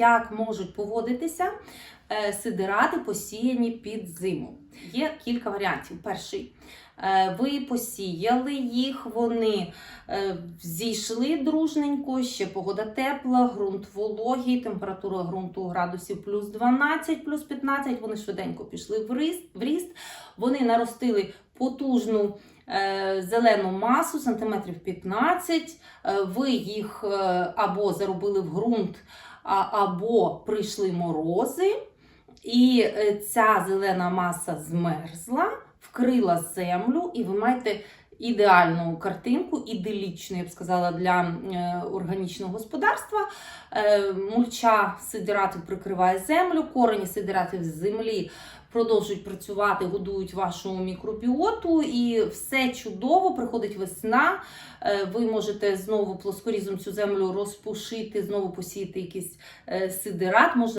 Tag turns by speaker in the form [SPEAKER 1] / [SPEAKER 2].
[SPEAKER 1] як можуть поводитися е, сидирати, посіяні під зиму. Є кілька варіантів. Перший. е, Ви посіяли їх, вони е, зійшли дружненько, ще погода тепла, ґрунт вологий, температура ґрунту градусів плюс 12, плюс 15. Вони швиденько пішли в ріст. Вони наростили потужну зелену масу, сантиметрів 15. Е, Ви їх або заробили в ґрунт, або прийшли морози. І е, ця зелена маса змерзла, вкрила землю, і ви маєте ідеальну картинку, іделічну, я б сказала, для е, органічного господарства. Е, мульча сидиратів прикриває землю, корені сидиратів з землі продовжують працювати, годують вашу мікробіоту, і все чудово, приходить весна. е, Ви можете знову плоскорізом цю землю розпушити, знову посіяти якийсь сидират. Можна